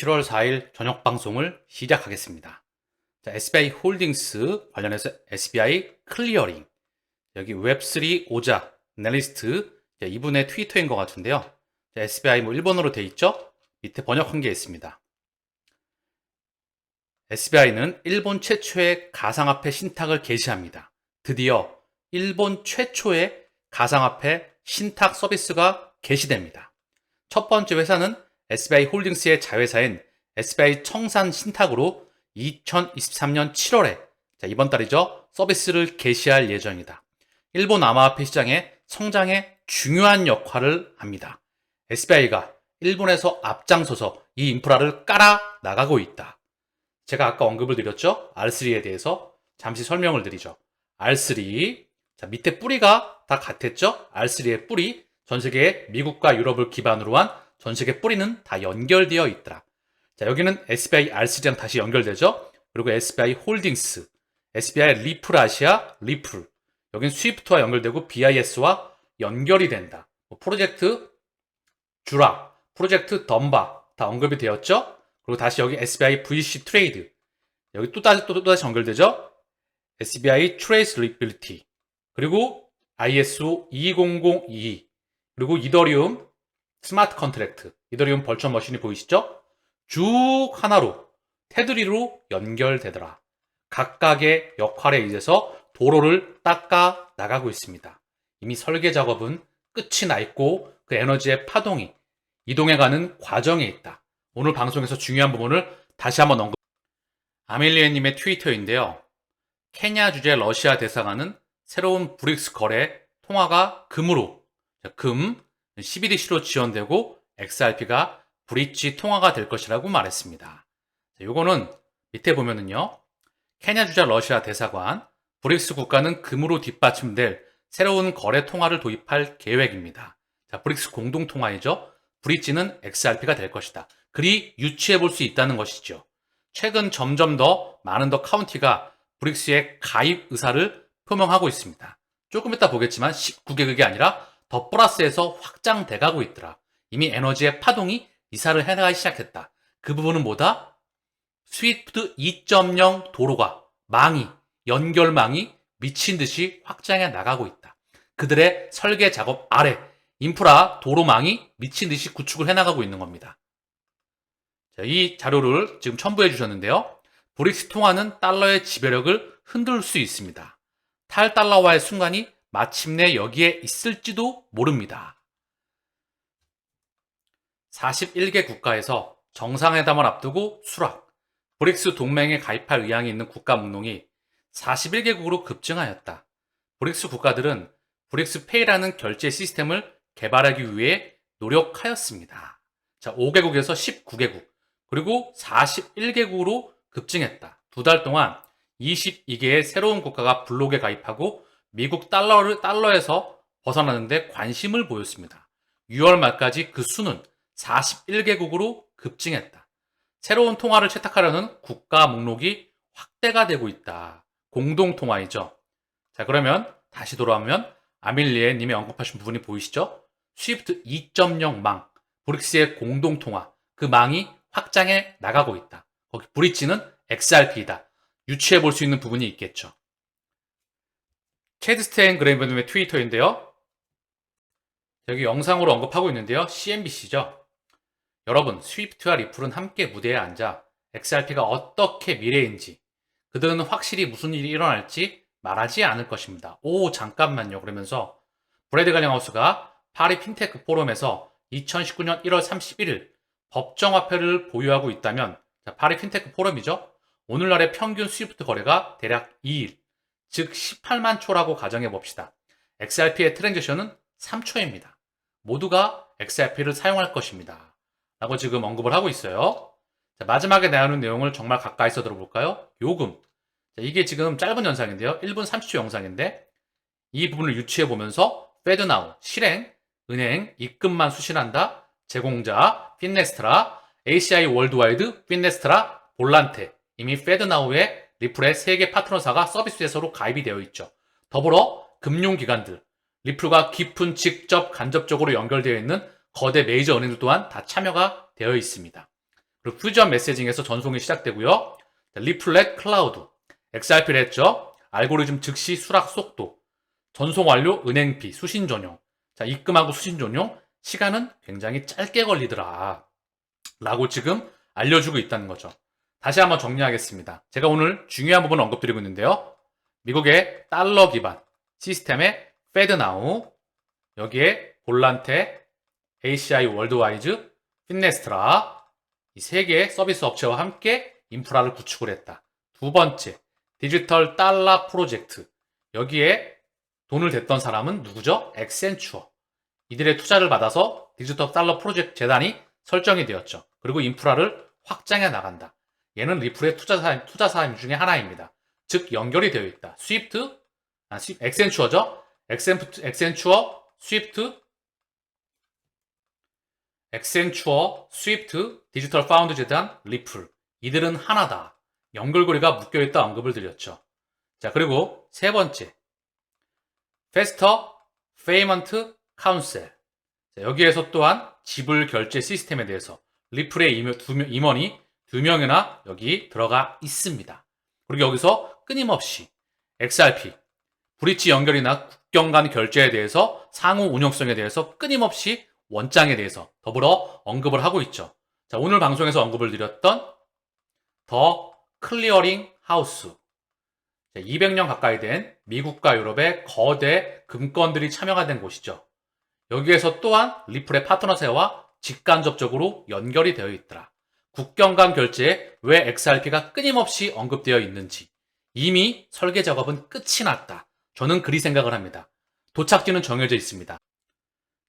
7월 4일 저녁 방송을 시작하겠습니다. 자, SBI 홀딩스 관련해서 SBI 클리어링 여기 웹3 오자 자, 이분의 트위터인 것 같은데요. 자, SBI 뭐 일본어로 돼 있죠? 밑에 번역한 게 있습니다. SBI는 일본 최초의 가상화폐 신탁을 개시합니다. 드디어 일본 최초의 가상화폐 신탁 서비스가 개시됩니다. 첫 번째 회사는 SBI 홀딩스의 자회사인 SBI 청산 신탁으로 2023년 7월에 이번 달이죠 서비스를 개시할 예정이다. 일본 암호화폐 시장의 성장에 중요한 역할을 합니다. SBI가 일본에서 앞장서서 이 인프라를 깔아 나가고 있다. 제가 아까 언급을 드렸죠? R3에 대해서 잠시 설명을 드리죠. R3 자, 밑에 뿌리가 다 같았죠? R3의 뿌리 전 세계 미국과 유럽을 기반으로 한 전 세계 뿌리는 다 연결되어 있더라. 자, 여기는 SBI R3랑 다시 연결되죠? 그리고 SBI 홀딩스, SBI 리플 아시아, 리플. 여긴 스위프트와 연결되고 BIS와 연결이 된다. 뭐 프로젝트 주라, 프로젝트 덤바 다 언급이 되었죠? 그리고 다시 여기 SBI VC 트레이드. 여기 또 다시, 또, 또 다시 연결되죠? SBI 트레이스리빌리티. 그리고 ISO 20022. 그리고 이더리움 스마트 컨트랙트. 이더리움 벌처 머신이 보이시죠? 쭉 하나로 테두리로 연결되더라. 각각의 역할에 의해서 도로를 닦아 나가고 있습니다. 이미 설계 작업은 끝이 나 있고 그 에너지의 파동이 이동해가는 과정에 있다. 오늘 방송에서 중요한 부분을 다시 한번 언급. 아멜리에님의 트위터인데요. 케냐 주재 러시아 대사관은 새로운 브릭스 거래 통화가 금으로 금 12DC로 지원되고 XRP가 브릿지 통화가 될 것이라고 말했습니다. 요거는 밑에 보면은요. 케냐 주재 러시아 대사관 브릭스 국가는 금으로 뒷받침될 새로운 거래 통화를 도입할 계획입니다. 자, 브릭스 공동 통화이죠. 브릿지는 XRP가 될 것이다. 그리 유추해 볼 수 있다는 것이죠. 최근 점점 더 많은 더 카운티가 브릭스의 가입 의사를 표명하고 있습니다. 조금 이따 보겠지만 19개국이 아니라 더 플러스에서 확장돼 가고 있더라. 이미 에너지의 파동이 이사를 해나가기 시작했다. 그 부분은 뭐다? 스위프트 2.0 도로가 망이 연결망이 미친 듯이 확장해 나가고 있다. 그들의 설계 작업 아래 인프라 도로망이 미친 듯이 구축을 해나가고 있는 겁니다. 자, 이 자료를 지금 첨부해 주셨는데요. 브릭스 통화는 달러의 지배력을 흔들 수 있습니다. 탈달러와의 순간이 마침내 여기에 있을지도 모릅니다. 41개 국가에서 정상회담을 앞두고 수락, 브릭스 동맹에 가입할 의향이 있는 국가 목록이 41개국으로 급증하였다. 브릭스 국가들은 브릭스 페이라는 결제 시스템을 개발하기 위해 노력하였습니다. 자, 5개국에서 19개국, 그리고 41개국으로 급증했다. 두 달 동안 22개의 새로운 국가가 블록에 가입하고 미국 달러를 달러에서 벗어나는데 관심을 보였습니다. 6월 말까지 그 수는 41개국으로 급증했다. 새로운 통화를 채택하려는 국가 목록이 확대가 되고 있다. 공동 통화이죠. 자, 그러면 다시 돌아오면 아밀리에 님이 언급하신 부분이 보이시죠? 스위프트 2.0 망, 브릭스의 공동 통화, 그 망이 확장해 나가고 있다. 거기 브릿지는 XRP이다. 유추해 볼 수 있는 부분이 있겠죠. 체드 스테인 그레이브님의 트위터인데요. 여기 영상으로 언급하고 있는데요. CNBC죠. 여러분, 스위프트와 리플은 함께 무대에 앉아 XRP가 어떻게 미래인지, 그들은 확실히 무슨 일이 일어날지 말하지 않을 것입니다. 오, 잠깐만요. 그러면서 브래드 갈량하우스가 파리 핀테크 포럼에서 2019년 1월 31일 법정 화폐를 보유하고 있다면 파리 핀테크 포럼이죠. 오늘날의 평균 스위프트 거래가 대략 2일, 즉 18만 초라고 가정해 봅시다. XRP의 트랜지션은 3초입니다. 모두가 XRP를 사용할 것입니다. 라고 지금 언급을 하고 있어요. 자, 마지막에 나오는 내용을 정말 가까이서 들어볼까요? 요금. 자, 이게 지금 짧은 영상인데요. 1분 30초 영상인데 이 부분을 유추해 보면서 페드나우, 실행, 은행, 입금만 수신한다, 제공자, 핀네스트라, ACI 월드와이드, 핀네스트라, 볼란테. 이미 페드나우의 리플의 3개 파트너사가 서비스 회사로 가입이 되어 있죠. 더불어 금융기관들, 리플과 깊은 직접 간접적으로 연결되어 있는 거대 메이저 은행들 또한 다 참여가 되어 있습니다. 그리고 퓨전 메시징에서 전송이 시작되고요. 자, 리플렛 클라우드, XRP를 했죠. 알고리즘 즉시 수락 속도, 전송 완료 은행비, 수신 전용. 자, 입금하고 수신 전용 시간은 굉장히 짧게 걸리더라. 라고 지금 알려주고 있다는 거죠. 다시 한번 정리하겠습니다. 제가 오늘 중요한 부분 언급드리고 있는데요. 미국의 달러 기반 시스템의 페드나우, 여기에 볼란테, ACI 월드와이즈, 핀네스트라 이 세 개의 서비스 업체와 함께 인프라를 구축을 했다. 두 번째, 디지털 달러 프로젝트. 여기에 돈을 댔던 사람은 누구죠? 엑센추어. 이들의 투자를 받아서 디지털 달러 프로젝트 재단이 설정이 되었죠. 그리고 인프라를 확장해 나간다. 얘는 리플의 투자사, 투자 사임 중에 하나입니다. 즉, 연결이 되어 있다. 스위프트, 아, 스 엑센추어죠? 엑센, 엑센추어, 스위프트, 엑센추어, 스위프트, 디지털 파운드 재단, 리플. 이들은 하나다. 연결고리가 묶여있다 언급을 드렸죠. 자, 그리고 세 번째. 페스터 페이먼트 카운셀. 여기에서 또한 지불 결제 시스템에 대해서 리플의 임원이 두 명이나 여기 들어가 있습니다. 그리고 여기서 끊임없이 XRP, 브릿지 연결이나 국경 간 결제에 대해서 상호 운영성에 대해서 끊임없이 원장에 대해서 더불어 언급을 하고 있죠. 자, 오늘 방송에서 언급을 드렸던 더 클리어링 하우스. 200년 가까이 된 미국과 유럽의 거대 금권들이 참여가 된 곳이죠. 여기에서 또한 리플의 파트너세와 직간접적으로 연결이 되어 있더라. 국경 간 결제에 왜 XRP가 끊임없이 언급되어 있는지 이미 설계 작업은 끝이 났다. 저는 그리 생각을 합니다. 도착지는 정해져 있습니다.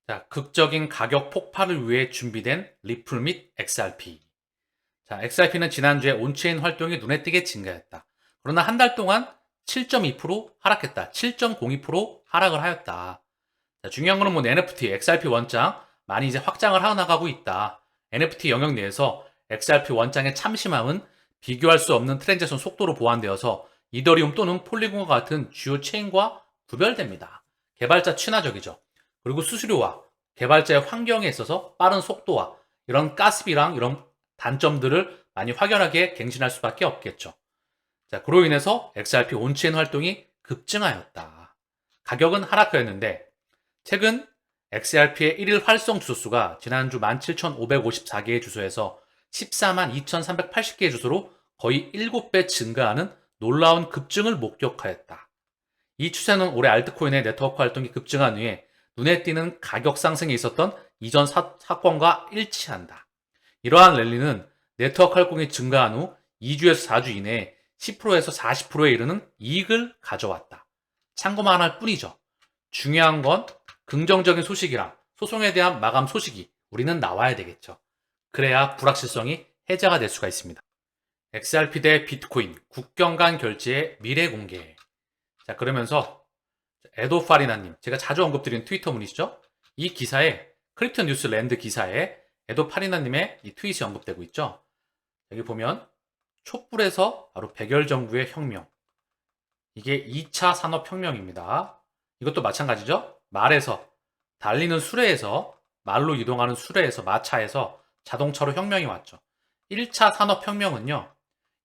자, 극적인 가격 폭발을 위해 준비된 리플 및 XRP. 자, XRP는 지난주에 온체인 활동이 눈에 띄게 증가했다. 그러나 한 달 동안 7.2% 하락했다. 7.02% 하락을 하였다. 자, 중요한 거는 뭐 NFT, XRP 원장 많이 이제 확장을 하나가고 있다. NFT 영역 내에서 XRP 원장의 참심함은 비교할 수 없는 트랜잭션 속도로 보완되어서 이더리움 또는 폴리곤과 같은 주요 체인과 구별됩니다. 개발자 친화적이죠. 그리고 수수료와 개발자의 환경에 있어서 빠른 속도와 이런 가스비랑 이런 단점들을 많이 확연하게 갱신할 수밖에 없겠죠. 자, 그로 인해서 XRP 온체인 활동이 급증하였다. 가격은 하락하였는데 최근 XRP의 1일 활성 주소 수가 지난주 17,554개의 주소에서 14만 2,380개의 주소로 거의 7배 증가하는 놀라운 급증을 목격하였다. 이 추세는 올해 알트코인의 네트워크 활동이 급증한 후에 눈에 띄는 가격 상승이 있었던 이전 사, 사건과 일치한다. 이러한 랠리는 네트워크 활동이 증가한 후 2주에서 4주 이내에 10%에서 40%에 이르는 이익을 가져왔다. 참고만 할 뿐이죠. 중요한 건 긍정적인 소식이랑 소송에 대한 마감 소식이 우리는 나와야 되겠죠. 그래야 불확실성이 해제가 될 수가 있습니다. XRP 대 비트코인 국경 간 결제의 미래 공개. 자, 그러면서 에도 파리나님, 제가 자주 언급드리는 트위터 문이시죠? 이 기사에 크립토 뉴스 랜드 기사에 에도 파리나님의 이 트윗이 언급되고 있죠. 여기 보면 촛불에서 바로 백열 정부의 혁명. 이게 2차 산업혁명입니다. 이것도 마찬가지죠. 말에서 달리는 수레에서 말로 이동하는 수레에서 마차에서 자동차로 혁명이 왔죠. 1차 산업혁명은요.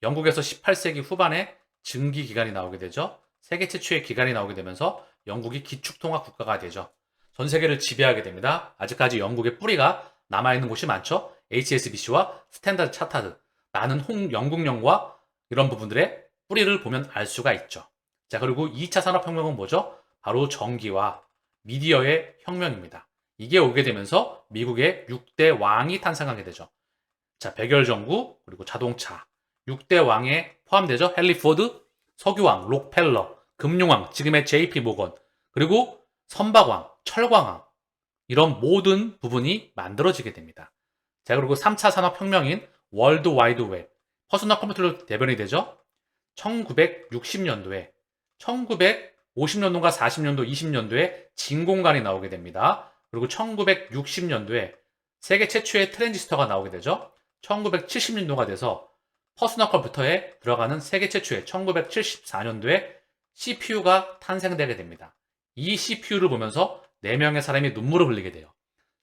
영국에서 18세기 후반에 증기 기관이 나오게 되죠. 세계 최초의 기관이 나오게 되면서 영국이 기축통화 국가가 되죠. 전 세계를 지배하게 됩니다. 아직까지 영국의 뿌리가 남아있는 곳이 많죠. HSBC와 스탠다드 차타드, 나는 홍 영국령과 이런 부분들의 뿌리를 보면 알 수가 있죠. 자, 그리고 2차 산업혁명은 뭐죠? 바로 전기와 미디어의 혁명입니다. 이게 오게 되면서 미국의 6대 왕이 탄생하게 되죠. 자, 백열전구, 그리고 자동차. 6대 왕에 포함되죠. 헨리 포드, 석유왕, 록펠러, 금융왕, 지금의 JP 모건, 그리고 선박왕, 철광왕. 이런 모든 부분이 만들어지게 됩니다. 자, 그리고 3차 산업혁명인 월드 와이드 웹, 퍼스널 컴퓨터로 대변이 되죠. 1960년도에 1950년도가 40년도, 20년도에 진공관이 나오게 됩니다. 그리고 1960년도에 세계 최초의 트랜지스터가 나오게 되죠. 1970년도가 돼서 퍼스널 컴퓨터에 들어가는 세계 최초의 1974년도에 CPU가 탄생되게 됩니다. 이 CPU를 보면서 4명의 사람이 눈물을 흘리게 돼요.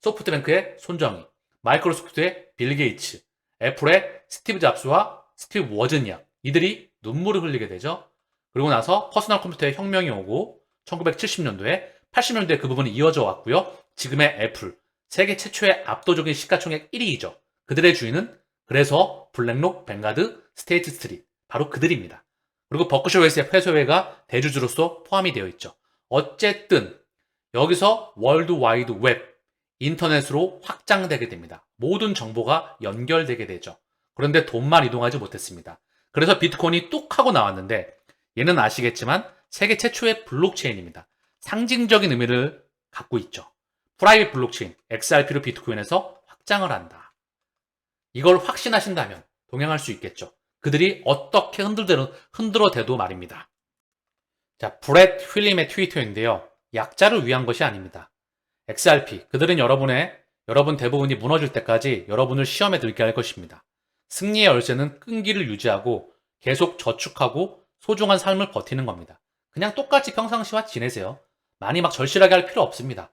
소프트뱅크의 손정희, 마이크로소프트의 빌 게이츠, 애플의 스티브 잡스와 스티브 워즈니악 이들이 눈물을 흘리게 되죠. 그리고 나서 퍼스널 컴퓨터의 혁명이 오고 1970년도에 80년대에 그 부분이 이어져 왔고요. 지금의 애플 세계 최초의 압도적인 시가총액 1위이죠. 그들의 주인은 그래서 블랙록, 뱅가드, 스테이트 스트릿 바로 그들입니다. 그리고 버크셔 웨스의 회소회가 대주주로서 포함이 되어 있죠. 어쨌든 여기서 월드 와이드 웹 인터넷으로 확장되게 됩니다. 모든 정보가 연결되게 되죠. 그런데 돈만 이동하지 못했습니다. 그래서 비트코인이 뚝 하고 나왔는데 얘는 아시겠지만 세계 최초의 블록체인입니다. 상징적인 의미를 갖고 있죠. 프라이빗 블록체인 XRP로 비트코인에서 확장을 한다. 이걸 확신하신다면 동행할 수 있겠죠. 그들이 어떻게 흔들대로, 흔들어대도 말입니다. 자, 브렛 휠림의 트위터인데요. 약자를 위한 것이 아닙니다. XRP, 그들은 여러분의, 여러분 대부분이 무너질 때까지 여러분을 시험에 들게 할 것입니다. 승리의 열쇠는 끈기를 유지하고 계속 저축하고 소중한 삶을 버티는 겁니다. 그냥 똑같이 평상시와 지내세요. 많이 막 절실하게 할 필요 없습니다.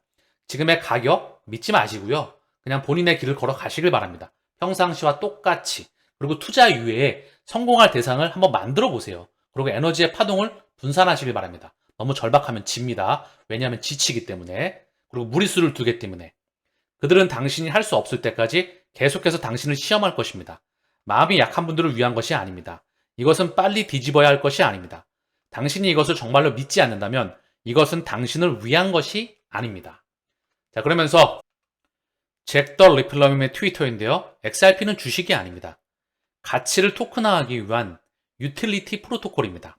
지금의 가격 믿지 마시고요. 그냥 본인의 길을 걸어 가시길 바랍니다. 평상시와 똑같이. 그리고 투자 이후에 성공할 대상을 한번 만들어 보세요. 그리고 에너지의 파동을 분산하시길 바랍니다. 너무 절박하면 집니다. 왜냐하면 지치기 때문에. 그리고 무리수를 두기 때문에. 그들은 당신이 할 수 없을 때까지 계속해서 당신을 시험할 것입니다. 마음이 약한 분들을 위한 것이 아닙니다. 이것은 빨리 뒤집어야 할 것이 아닙니다. 당신이 이것을 정말로 믿지 않는다면 이것은 당신을 위한 것이 아닙니다. 자, 그러면서 잭더 리플러님의 트위터인데요. XRP는 주식이 아닙니다. 가치를 토큰화하기 위한 유틸리티 프로토콜입니다.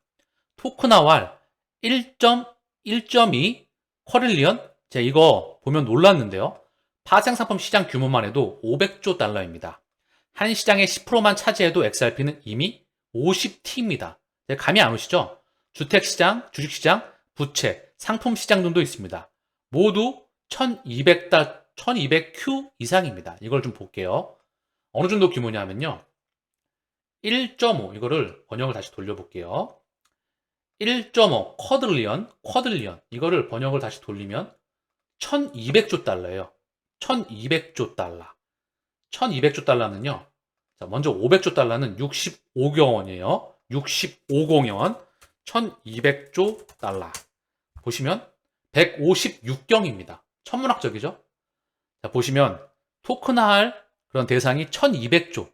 토큰화할 1.1.2 쿼릴리언? 제가 이거 보면 놀랐는데요. 파생상품 시장 규모만 해도 500조 달러입니다. 한 시장의 10%만 차지해도 XRP는 이미 50T입니다. 감이 안 오시죠? 주택시장, 주식시장, 부채, 상품시장 등도 있습니다. 모두 1200달, 1200Q 이상입니다. 이걸 좀 볼게요. 어느 정도 규모냐면요. 1.5, 이거를 번역을 다시 돌려볼게요. 1.5, 쿼들리언, 쿼들리언. 이거를 번역을 다시 돌리면 1200조 달러예요. 1200조 달러. 1200조 달러는요. 자, 먼저 500조 달러는 65경 원이에요. 65공 원. 1200조 달러. 보시면 156경입니다. 천문학적이죠? 자, 보시면 토큰화할 그런 대상이 1200조.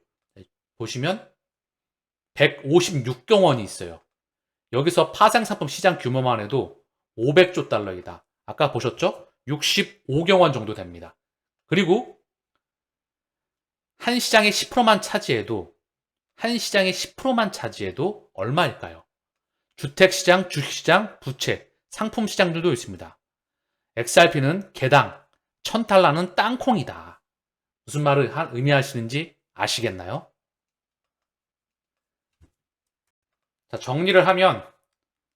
보시면 156경 원이 있어요. 여기서 파생상품 시장 규모만 해도 500조 달러이다. 아까 보셨죠? 65경 원 정도 됩니다. 그리고 한 시장의 10%만 차지해도 한 시장의 10%만 차지해도 얼마일까요? 주택시장, 주식시장, 부채, 상품시장들도 있습니다. XRP는 개당 1000달러는 땅콩이다. 무슨 말을 의미하시는지 아시겠나요? 자, 정리를 하면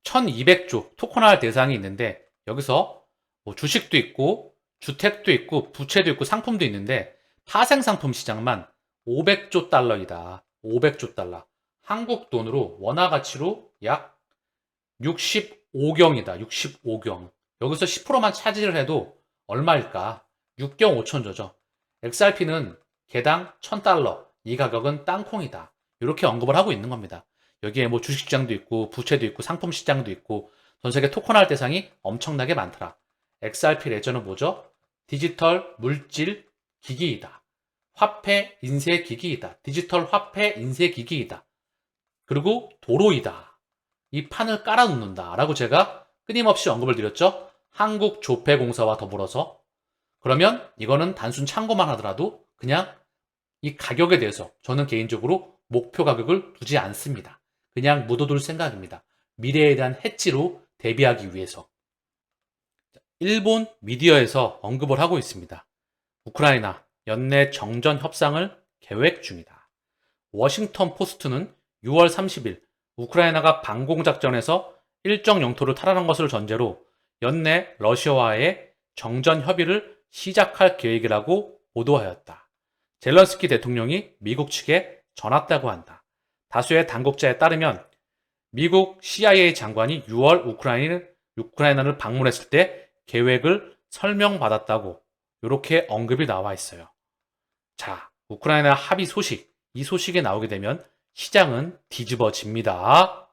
1200조 토큰화할 대상이 있는데 여기서 뭐 주식도 있고 주택도 있고 부채도 있고 상품도 있는데 파생상품 시장만 500조 달러이다. 500조 달러. 한국 돈으로 원화 가치로 약 65경이다. 65경. 여기서 10%만 차지를 해도 얼마일까? 6경 5천조죠. XRP는 개당 1000달러. 이 가격은 땅콩이다. 이렇게 언급을 하고 있는 겁니다. 여기에 뭐 주식시장도 있고 부채도 있고 상품시장도 있고 전 세계 토큰할 대상이 엄청나게 많더라. XRP 레저는 뭐죠? 디지털 물질 기기이다. 화폐 인쇄 기기이다. 디지털 화폐 인쇄 기기이다. 그리고 도로이다. 이 판을 깔아 놓는다. 라고 제가 끊임없이 언급을 드렸죠. 한국조폐공사와 더불어서. 그러면 이거는 단순 참고만 하더라도 그냥 이 가격에 대해서 저는 개인적으로 목표 가격을 두지 않습니다. 그냥 묻어둘 생각입니다. 미래에 대한 해치로 대비하기 위해서. 일본 미디어에서 언급을 하고 있습니다. 우크라이나 연내 정전 협상을 계획 중이다. 워싱턴 포스트는 6월 30일 우크라이나가 방공작전에서 일정 영토를 탈환한 것을 전제로 연내 러시아와의 정전 협의를 시작할 계획이라고 보도하였다. 젤런스키 대통령이 미국 측에 전했다고 한다. 다수의 당국자에 따르면 미국 CIA 장관이 6월 우크라이나, 우크라이나를 방문했을 때 계획을 설명받았다고 이렇게 언급이 나와 있어요. 자, 우크라이나 합의 소식 이 소식이 나오게 되면 시장은 뒤집어집니다.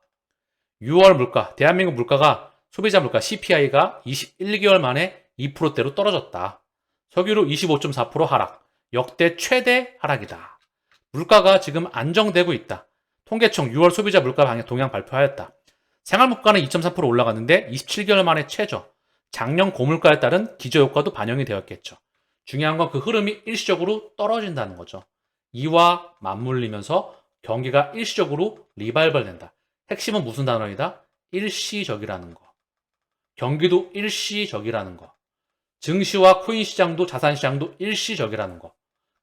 6월 물가, 대한민국 물가가 소비자 물가 CPI가 21개월 만에 2%대로 떨어졌다. 석유로 25.4% 하락, 역대 최대 하락이다. 물가가 지금 안정되고 있다. 통계청 6월 소비자 물가 방향 동향 발표하였다. 생활 물가는 2.3% 올라갔는데 27개월 만에 최저. 작년 고물가에 따른 기저 효과도 반영이 되었겠죠. 중요한 건 그 흐름이 일시적으로 떨어진다는 거죠. 이와 맞물리면서 경기가 일시적으로 리발벌 된다. 핵심은 무슨 단어이다? 일시적이라는 거. 경기도 일시적이라는 거. 증시와 코인 시장도 자산 시장도 일시적이라는 거.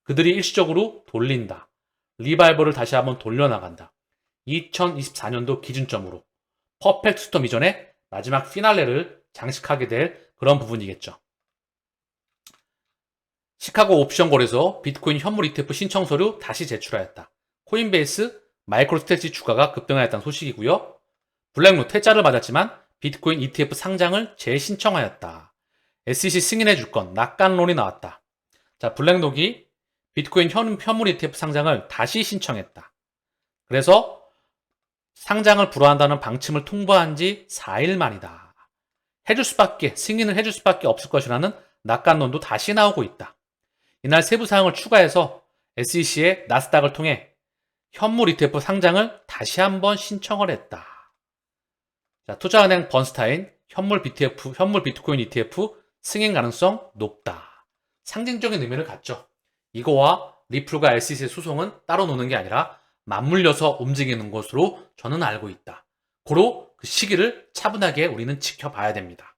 그들이 일시적으로 돌린다. 리발벌을 다시 한번 돌려나간다. 2024년도 기준점으로 퍼펙트 스톰 이전에 마지막 피날레를 장식하게 될 그런 부분이겠죠. 시카고 옵션 거래소 비트코인 현물 ETF 신청 서류 다시 제출하였다. 코인베이스 마이크로스트레치 주가가 급등하였다는 소식이고요. 블랙로 퇴짜를 맞았지만 비트코인 ETF 상장을 재신청하였다. SEC 승인해 줄 건 낙관론이 나왔다. 자, 블랙록이 비트코인 현, 현물 ETF 상장을 다시 신청했다. 그래서 상장을 불허한다는 방침을 통보한 지 4일 만이다. 해줄 수밖에, 승인을 해줄 수밖에 없을 것이라는 낙관론도 다시 나오고 있다. 이날 세부 사항을 추가해서 SEC의 나스닥을 통해 현물 ETF 상장을 다시 한번 신청을 했다. 자, 투자은행 번스타인 현물 BTF, 현물 비트코인 ETF 승인 가능성 높다. 상징적인 의미를 갖죠. 이거와 리플과 SEC의 소송은 따로 노는 게 아니라 맞물려서 움직이는 것으로 저는 알고 있다. 고로 그 시기를 차분하게 우리는 지켜봐야 됩니다.